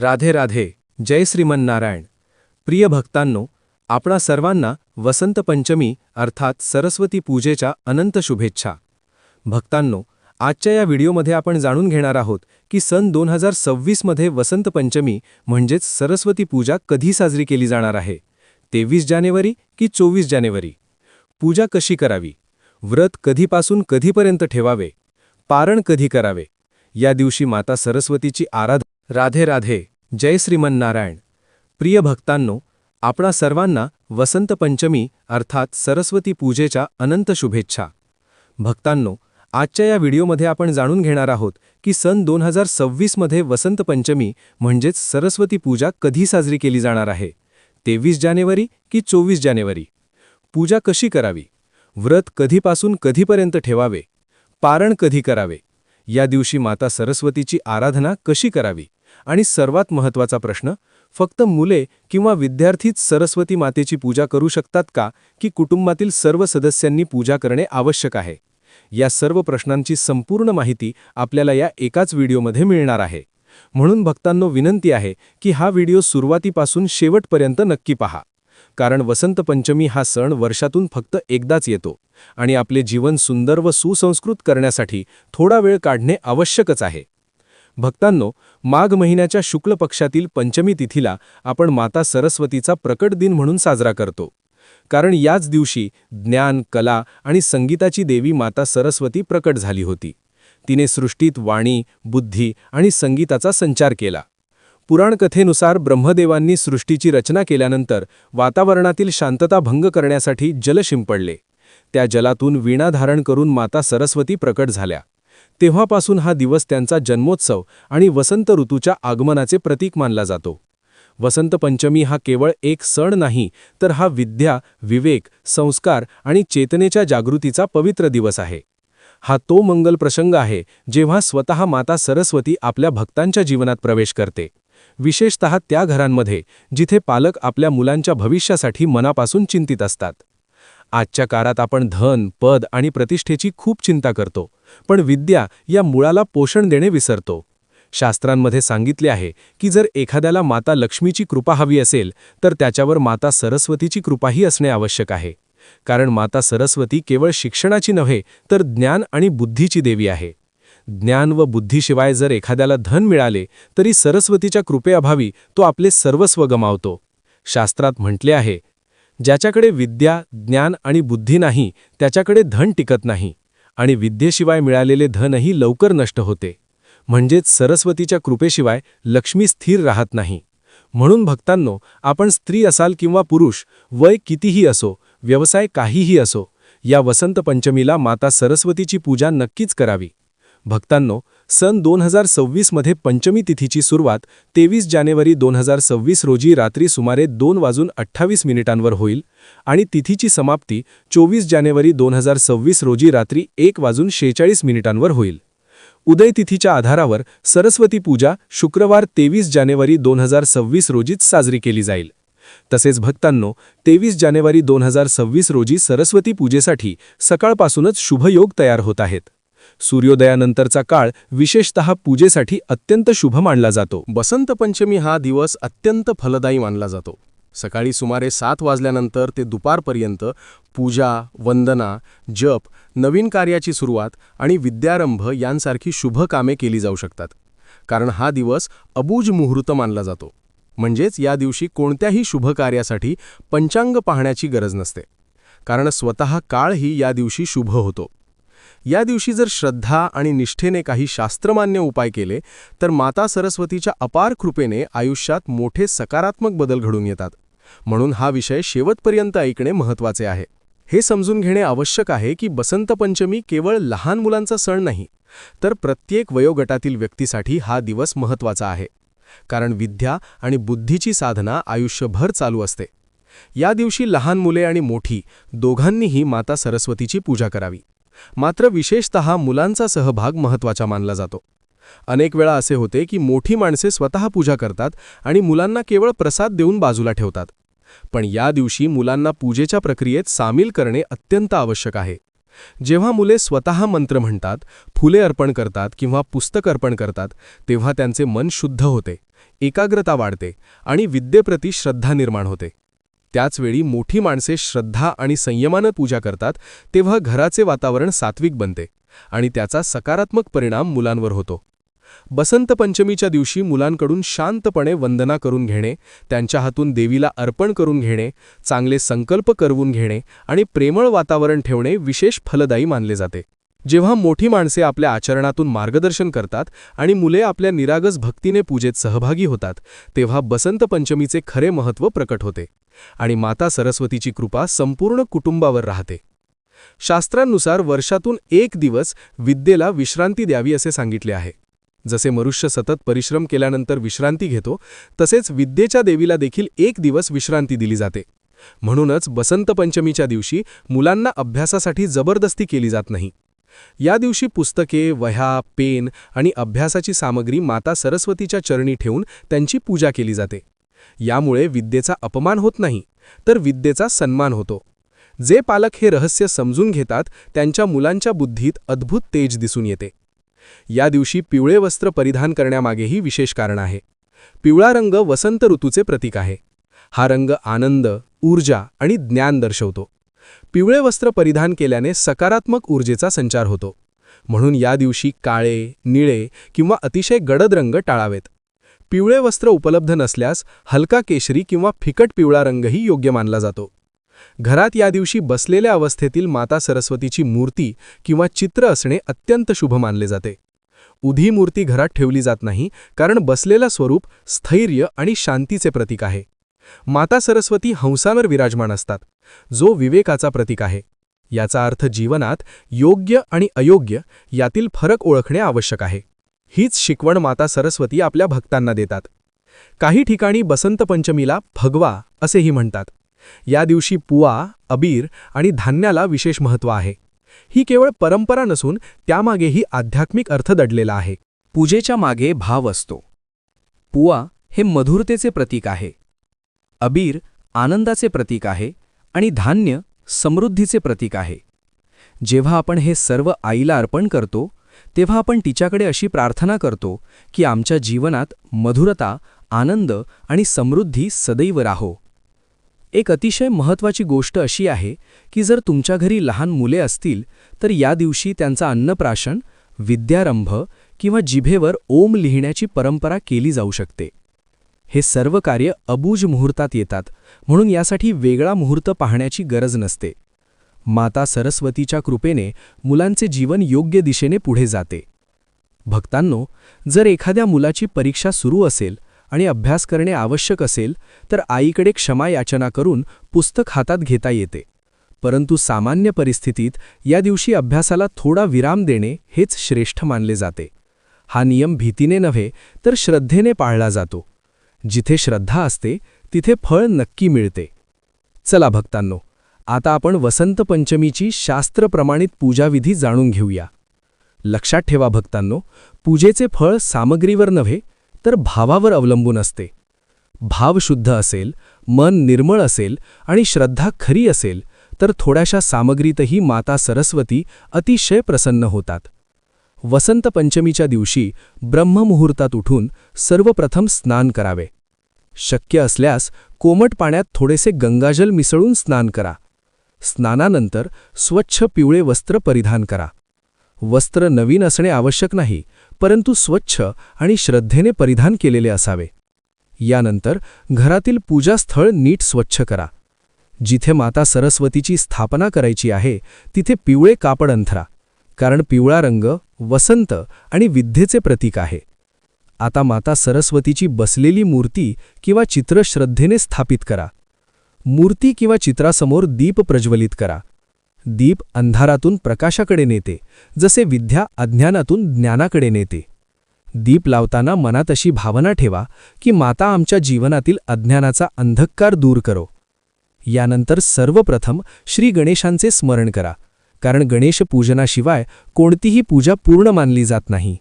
राधे राधे जय श्रीमन्नारायण. प्रिय भक्तांनो आपणा सर्वांना वसंत पंचमी अर्थात सरस्वती पूजेच्या अनंत शुभेच्छा. भक्तांनो आजच्या या व्हिडिओमध्ये आपण जाणून घेणार आहोत की सन दोन हजार सव्वीसमध्ये वसंत पंचमी म्हणजेच सरस्वती पूजा कधी साजरी केली जाणार आहे? तेवीस जानेवारी की चोवीस जानेवारी? पूजा कशी करावी? व्रत कधीपासून कधीपर्यंत ठेवावे? पारण कधी करावे? या दिवशी माता सरस्वतीची आराध राधे राधे जय श्रीमन्नारायण. प्रिय भक्तांनो आपणा सर्वांना वसंत पंचमी अर्थात सरस्वती पूजेच्या अनंत शुभेच्छा. भक्तांनो आजच्या या व्हिडिओमध्ये आपण जाणून घेणार आहोत की सन दोन हजार सव्वीसमध्ये वसंत पंचमी म्हणजेच सरस्वती पूजा कधी साजरी केली जाणार आहे? तेवीस जानेवारी की चोवीस जानेवारी? पूजा कशी करावी? व्रत कधीपासून कधीपर्यंत ठेवावे? पारण कधी करावे? या दिवशी माता सरस्वतीची आराधना कशी करावी? आणि सर्वात महत्त्वाचा प्रश्न फक्त मुले किंवा विद्यार्थीच सरस्वती मातेची पूजा करू शकतात का की कुटुंबातील सर्व सदस्यांनी पूजा करणे आवश्यक आहे? या सर्व प्रश्नांची संपूर्ण माहिती आपल्याला या एकाच व्हिडिओमध्ये मिळणार आहे. म्हणून भक्तांनो विनंती आहे की हा व्हिडिओ सुरुवातीपासून शेवटपर्यंत नक्की पहा. कारण वसंत पंचमी हा सण वर्षातून फक्त एकदाच येतो आणि आपले जीवन सुंदर व सुसंस्कृत करण्यासाठी थोडा वेळ काढणे आवश्यकच आहे. भक्तांनो माघ महिन्याच्या शुक्ल पक्षातील पंचमी तिथीला आपण माता सरस्वतीचा प्रकट दिन म्हणून साजरा करतो. कारण याच दिवशी ज्ञान कला आणि संगीताची देवी माता सरस्वती प्रकट झाली होती. तिने सृष्टीत वाणी बुद्धी आणि संगीताचा संचार केला. पुराणकथेनुसार ब्रह्मदेवांनी सृष्टीची रचना केल्यानंतर वातावरणातील शांतता भंग करण्यासाठी जल शिंपडले. त्या जलातून वीणा धारण करून माता सरस्वती प्रकट झाल्या. तेव्हापासून हा दिवस त्यांचा जन्मोत्सव आणि वसंत ऋतूच्या आगमनाचे प्रतीक मानला जातो. वसंत पंचमी हा केवळ एक सण नाही तर हा विद्या विवेक संस्कार आणि चेतनेच्या जागृतीचा पवित्र दिवस आहे. हा तो मंगल प्रसंग आहे जेव्हा स्वतः माता सरस्वती आपल्या भक्तांच्या जीवनात प्रवेश करते. विशेषतः त्या घरांमध्ये जिथे पालक आपल्या मुलांच्या भविष्यासाठी मनापासून चिंतित असतात. आजच्या काळात आपण धन पद आणि प्रतिष्ठेची खूप चिंता करतो. पण विद्या या मुळाला पोषण देणे विसरतो. शास्त्रांमध्ये सांगितले आहे की जर एखाद्याला माता लक्ष्मीची कृपा हवी असेल तर त्याच्यावर माता सरस्वतीची कृपाही असणे आवश्यक आहे. कारण माता सरस्वती केवळ शिक्षणाची नव्हे तर ज्ञान आणि बुद्धीची देवी आहे. ज्ञान व बुद्धीशिवाय जर एखाद्याला धन मिळाले तरी सरस्वतीच्या कृपेअभावी तो आपले सर्वस्व गमावतो. शास्त्रात म्हटले आहे ज्याच्याकडे विद्या ज्ञान आणि बुद्धी नाही त्याच्याकडे धन टिकत नाही. आणि विद्येशिवाय मिळालेले धनही लवकर नष्ट होते. म्हणजेच सरस्वतीच्या कृपेशिवाय लक्ष्मी स्थिर राहत नाही. म्हणून भक्तांनो आपण स्त्री असाल किंवा पुरुष वय कितीही असो व्यवसाय काहीही असो या वसंत पंचमीला माता सरस्वतीची पूजा नक्कीच करावी. भक्तांनो सन दोन हजार सव्वीसमध्ये पंचमी तिथीची सुरुवात तेवीस जानेवारी दोन हजार सव्वीस रोजी रात्री सुमारे दोन वाजून अठ्ठावीस मिनिटांवर होईल आणि तिथीची समाप्ती चोवीस जानेवारी दोन हजार सव्वीस रोजी रात्री एक वाजून शेहेचाळीस मिनिटांवर होईल. उदय तिथीच्या आधारावर सरस्वती पूजा शुक्रवार तेवीस जानेवारी दोन हजार सव्वीस रोजीच साजरी केली जाईल. तसेच भक्तांनो तेवीस जानेवारी दोन हजार सव्वीस रोजी सरस्वती पूजेसाठी सकाळपासूनच शुभयोग तयार होत आहेत. सूर्योदयानंतरचा काळ विशेषतः पूजेसाठी अत्यंत शुभ मानला जातो. बसंत पंचमी हा दिवस अत्यंत फलदायी मानला जातो. सकाळी सुमारे सात वाजल्यानंतर ते दुपारपर्यंत पूजा वंदना जप नवीन कार्याची सुरुवात आणि विद्यारंभ यांसारखी शुभ कामे केली जाऊ शकतात. कारण हा दिवस अबूज मुहूर्त मानला जातो. म्हणजेच या दिवशी कोणत्याही शुभ कार्यासाठी पंचांग पाहण्याची गरज नसते. कारण स्वतः काळही या दिवशी शुभ होतो. या दिवशी जर श्रद्धा आणि निष्ठेने काही शास्त्रमान्य उपाय केले तर माता सरस्वतीच्या अपार कृपेने आयुष्यात मोठे सकारात्मक बदल घडून येतात. म्हणून हा विषय शेवटपर्यंत ऐकणे महत्त्वाचे आहे. हे समजून घेणे आवश्यक आहे की बसंत पंचमी केवळ लहान मुलांचा सण नाही तर प्रत्येक वयोगटातील व्यक्तीसाठी हा दिवस महत्त्वाचा आहे. कारण विद्या आणि बुद्धीची साधना आयुष्यभर चालू असते. या दिवशी लहान मुले आणि मोठी दोघांनीही माता सरस्वतीची पूजा करावी. मात्र विशेषतः मुलांचा सहभाग महत्त्वाचा मानला जातो. अनेक वेळा असे होते की मोठी माणसे स्वतः पूजा करतात आणि मुलांना केवळ प्रसाद देऊन बाजूला ठेवतात. पण या दिवशी मुलांना पूजेच्या प्रक्रियेत सामील करणे अत्यंत आवश्यक आहे. जेव्हा मुले स्वतः मंत्र म्हणतात फुले अर्पण करतात किंवा पुस्तक अर्पण करतात तेव्हा त्यांचे मन शुद्ध होते एकाग्रता वाढते आणि विद्येप्रती श्रद्धा निर्माण होते. त्याचवेळी मोठी माणसे श्रद्धा आणि संयमानं पूजा करतात तेव्हा घराचे वातावरण सात्विक बनते आणि त्याचा सकारात्मक परिणाम मुलांवर होतो. बसंत पंचमीच्या दिवशी मुलांकडून शांतपणे वंदना करून घेणे त्यांच्या हातून देवीला अर्पण करून घेणे चांगले संकल्प करवून घेणे आणि प्रेमळ वातावरण ठेवणे विशेष फलदायी मानले जाते. जेव्हा मोठी माणसे आपल्या आचरणातून मार्गदर्शन करतात आणि मुले आपल्या निरागस भक्तीने पूजेत सहभागी होतात तेव्हा बसंत पंचमीचे खरे महत्त्व प्रकट होते. आणि माता सरस्वतीची कृपा संपूर्ण कुटुंबावर राहते. शास्त्रांनुसार वर्षातून एक दिवस विद्येला विश्रांती द्यावी असे सांगितले आहे. जसे मनुष्य सतत परिश्रम केल्यानंतर विश्रांती घेतो तसेच विद्येच्या देवीला देखील एक दिवस विश्रांती दिली जाते. म्हणूनच बसंत पंचमीच्या दिवशी मुलांना अभ्यासासाठी जबरदस्ती केली जात नाही. या दिवशी पुस्तके वह्या पेन आणि अभ्यासाची सामग्री माता सरस्वतीच्या चरणी ठेवून त्यांची पूजा केली जाते. यामुळे विद्येचा अपमान होत नाही तर विद्येचा सन्मान होतो. जे पालक हे रहस्य समजून घेतात त्यांच्या मुलांच्या बुद्धीत अद्भुत तेज दिसून येते. या दिवशी पिवळे वस्त्र परिधान करण्यामागेही विशेष कारण आहे. पिवळा रंग वसंत ऋतूचे प्रतीक आहे. हा रंग आनंद ऊर्जा आणि ज्ञान दर्शवतो. पिवळे वस्त्र परिधान केल्याने सकारात्मक ऊर्जेचा संचार होतो. म्हणून या दिवशी काळे निळे किंवा अतिशय गडद रंग टाळावेत. पिवळे वस्त्र उपलब्ध नसल्यास हलका केशरी किंवा फिकट पिवळा रंगही योग्य मानला जातो. घरात या दिवशी बसलेल्या अवस्थेतील माता सरस्वतीची मूर्ती किंवा चित्र असणे अत्यंत शुभ मानले जाते. उधी मूर्ती घरात ठेवली जात नाही कारण बसलेला स्वरूप स्थैर्य आणि शांतीचे प्रतीक आहे. माता सरस्वती हंसावर विराजमान असतात जो विवेकाचा प्रतीक आहे. याचा अर्थ जीवनात योग्य आणि अयोग्य यातील फरक ओळखणे आवश्यक आहे. हीच शिकवण माता सरस्वती आपल्या भक्तांना देतात. काही ठिकाणी बसंत पंचमीला भगवा असेही म्हणतात. या दिवशी पुआ अबीर आणि धान्याला विशेष महत्त्व आहे. ही केवळ परंपरा नसून त्यामागेही आध्यात्मिक अर्थ दडलेला आहे. पूजेच्या मागे भाव असतो. पुआ हे मधुरतेचे प्रतीक आहे. अबीर आनंदाचे प्रतीक आहे आणि धान्य समृद्धीचे प्रतीक आहे. जेव्हा आपण हे सर्व आईला अर्पण करतो तेव्हा आपण तिच्याकडे अशी प्रार्थना करतो की आमच्या जीवनात मधुरता आनंद आणि समृद्धी सदैव राहो. एक अतिशय महत्त्वाची गोष्ट अशी आहे की जर तुमच्या घरी लहान मुले असतील तर या दिवशी त्यांचा अन्नप्राशन विद्यारंभ किंवा जिभेवर ओम लिहिण्याची परंपरा केली जाऊ शकते. हे सर्व कार्य अबूज मुहूर्तात येतात म्हणून यासाठी वेगळा मुहूर्त पाहण्याची गरज नसते. माता सरस्वतीच्या कृपेने मुलांचे जीवन योग्य दिशेने पुढे जाते. भक्तांनो जर एखाद्या मुलाची परीक्षा सुरू असेल आणि अभ्यास करणे आवश्यक असेल तर आईकडे क्षमा याचना करून पुस्तक हातात घेता येते. परंतु सामान्य परिस्थितीत या दिवशी अभ्यासाला थोडा विराम देणे हेच श्रेष्ठ मानले जाते. हा नियम भीतीने नव्हे तर श्रद्धेने पाळला जातो. जिथे श्रद्धा असते तिथे फळ नक्की मिळते. चला भक्तांनो आता आपण वसंत पंचमीची शास्त्रप्रमाणित पूजाविधी जाणून घेऊया. लक्षात ठेवा भक्तांनो पूजेचे फळ सामग्रीवर नव्हे तर भावावर अवलंबून असते. भाव शुद्ध असेल मन निर्मळ असेल आणि श्रद्धा खरी असेल तर थोड्याशा सामग्रीतही माता सरस्वती अतिशय प्रसन्न होतात. वसंत पंचमीच्या दिवशी ब्रह्ममुहूर्तात उठून सर्वप्रथम स्नान करावे. शक्य असल्यास कोमट पाण्यात थोडेसे गंगाजल मिसळून स्नान करा. स्नानानंतर स्वच्छ पिवळे वस्त्र परिधान करा. वस्त्र नवीन असणे आवश्यक नाही परंतु स्वच्छ आणि श्रद्धेने परिधान केलेले असावे. यानंतर घरातील पूजास्थळ नीट स्वच्छ करा. जिथे माता सरस्वतीची स्थापना करायची आहे तिथे पिवळे कापड अंथरा कारण पिवळा रंग वसंत आणि विद्येचे प्रतीक आहे. आता माता सरस्वतीची बसलेली मूर्ती किंवा चित्र श्रद्धेने स्थापित करा. मूर्ती किंवा चित्रासमोर दीप प्रज्वलित करा. दीप अंधारातून प्रकाशाकडे नेते जसे विद्या अज्ञानातून ज्ञानाकडे नेते. दीप लावताना मनात अशी भावना ठेवा की माता आमच्या जीवनातील अज्ञानाचा अंधकार दूर करो. यानंतर सर्वप्रथम श्री गणेशांचे स्मरण करा कारण गणेश पूजनाशिवाय कोणतीही पूजा पूर्ण मानली जात नाही.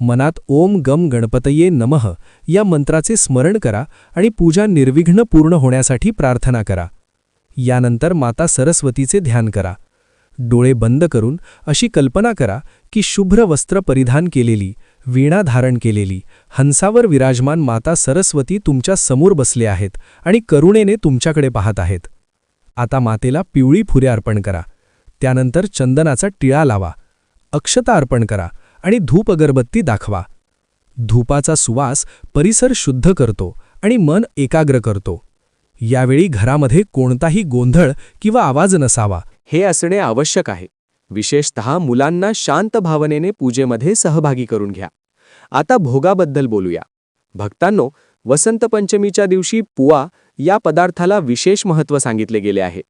मनात ओम गम गणपतये नमः या मंत्राचे स्मरण करा आणि पूजा निर्विघ्न पूर्ण होण्यासाठी प्रार्थना करा. यानंतर माता सरस्वतीचे ध्यान करा. डोळे बंद करून अशी कल्पना करा की शुभ्र वस्त्र परिधान केलेली वीणा धारण केलेली हंसावर विराजमान माता सरस्वती तुमच्यासमोर बसले आहेत आणि करुणेने तुमच्याकडे पाहत आहेत. आता मातेला पिवळी फुरे अर्पण करा. त्यानंतर चंदनाचा टिळा लावा. अक्षता अर्पण करा. आणि धूप अगरबत्ती दाखवा. धूपाचा सुवास परिसर शुद्ध करतो आणि मन एकाग्र करतो. यावेळी घरामध्ये कोणताही गोंधळ किंवा आवाज नसावा. हे असणे आवश्यक आहे. विशेषत मुलांना शांत भावनेने पूजेमध्ये सहभागी करून घ्या. आता भोगाबद्दल बोलूया. भक्तांनो वसंत पंचमीच्या दिवशी पुआ या पदार्थाला विशेष महत्त्व सांगितले गेले आहे.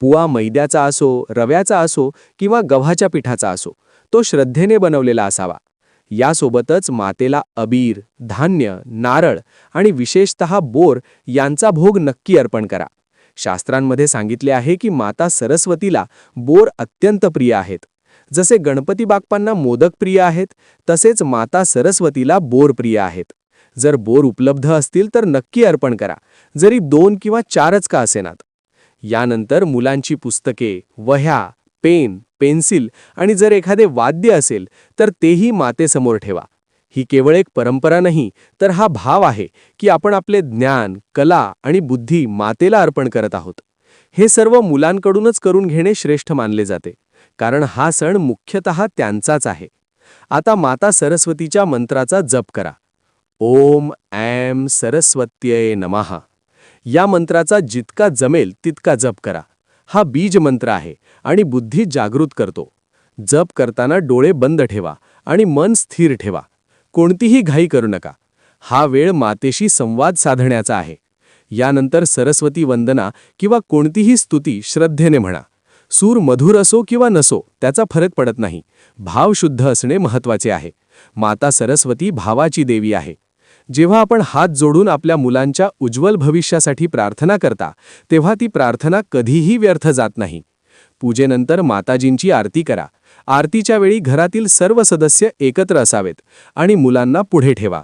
पुआ मैद्याचा असो रव्याचा असो किंवा गव्हाच्या पिठाचा असो. तो श्रद्धेने बनवलेला असावा. यासोबतच मातेला अबीर धान्य नारळ आणि विशेषत बोर यांचा भोग नक्की अर्पण करा. शास्त्रांमध्ये सांगितले आहे की माता सरस्वतीला बोर अत्यंत प्रिय आहेत. जसे गणपती बाप्पांना मोदक प्रिय आहेत तसेच माता सरस्वतीला बोर प्रिय आहेत. जर बोर उपलब्ध असतील तर नक्की अर्पण करा जरी दोन किंवा चारच का असेनात. यानंतर मुलांची पुस्तके वह्या पेन पेन्सिल आणि जर एखादे वाद्य असेल तर तेही मातेसमोर ठेवा. ही केवळ एक परंपरा नाही तर हा भाव आहे की आपण आपले ज्ञान कला आणि बुद्धी मातेला अर्पण करत आहोत. हे सर्व मुलांकडूनच करून घेणे श्रेष्ठ मानले जाते कारण हा सण मुख्यतः त्यांचाच आहे. आता माता सरस्वतीच्या मंत्राचा जप करा. ओम ऐम सरस्वत्यय नमः. या मंत्राचा जितका जमेल तितका जप करा. हा बीज मंत्र आहे आणि बुद्धी जागृत करतो. जप करताना डोळे बंद ठेवा आणि मन स्थिर ठेवा. कोणतीही घाई करू नका. हा वेळ मातेशी संवाद साधण्याचा आहे. यानंतर सरस्वती वंदना किंवा कोणतीही स्तुती श्रद्धेने म्हणा. सूर मधुर असो किंवा नसो त्याचा फरक पडत नाही. भाव शुद्ध असणे महत्त्वाचे आहे. माता सरस्वती भावाची देवी आहे. जेव्हा आपण हात जोडून आपल्या मुलांच्या उज्ज्वल भविष्यासाठी प्रार्थना करता तेव्हा ती प्रार्थना कधीही व्यर्थ जात नाही. पूजेनंतर माताजींची आरती करा. आरतीच्या वेळी घरातील सर्व सदस्य एकत्र असावेत आणि मुलांना पुढे ठेवा.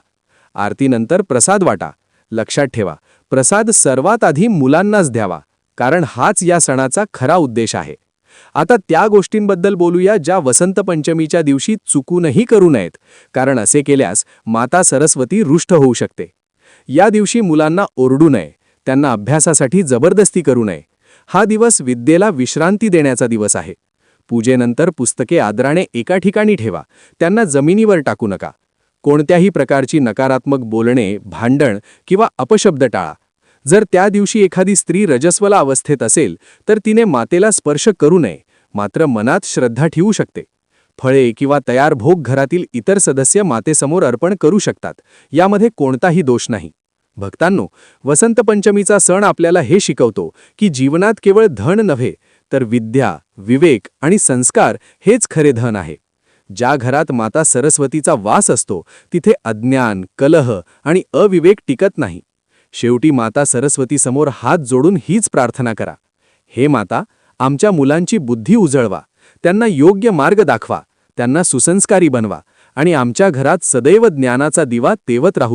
आरतीनंतर प्रसाद वाटा. लक्षात ठेवा प्रसाद सर्वात आधी मुलांनाच द्यावा कारण हाच या सणाचा खरा उद्देश आहे. आता त्या गोष्टींबद्दल बोलूया ज्या वसंत पंचमीच्या दिवशी चुकूनही करू नयेत कारण असे केल्यास माता सरस्वती रुष्ट होऊ शकते. या दिवशी मुलांना ओरडू नये त्यांना अभ्यासासाठी जबरदस्ती करू नये. हा दिवस विद्येला विश्रांती देण्याचा दिवस आहे. पूजेनंतर पुस्तके आदराने एका ठिकाणी ठेवा त्यांना जमिनीवर टाकू नका. कोणत्याही प्रकारची नकारात्मक बोलणे भांडण किंवा अपशब्द टाळा. जर त्या दिवशी एखादी स्त्री रजस्वला अवस्थेत असेल तर तिने मातेला स्पर्श करू नये मात्र मनात श्रद्धा ठेवू शकते. फळे किंवा तयार भोग घरातील इतर सदस्य मातेसमोर अर्पण करू शकतात यामध्ये कोणताही दोष नाही. भक्तांनो वसंत पंचमीचा सण आपल्याला हे शिकवतो की जीवनात केवळ धन नव्हे तर विद्या विवेक आणि संस्कार हेच खरे धन आहे. ज्या घरात माता सरस्वतीचा वास असतो तिथे अज्ञान कलह आणि अविवेक टिकत नाही. शेवटी माता सरस्वतीसमोर हात जोडून हीच प्रार्थना करा. हे माता आमच्या मुलांची बुद्धी उजळवा. त्यांना योग्य मार्ग दाखवा. त्यांना सुसंस्कारी बनवा. आणि आमच्या घरात सदैव ज्ञानाचा दिवा तेवत राहू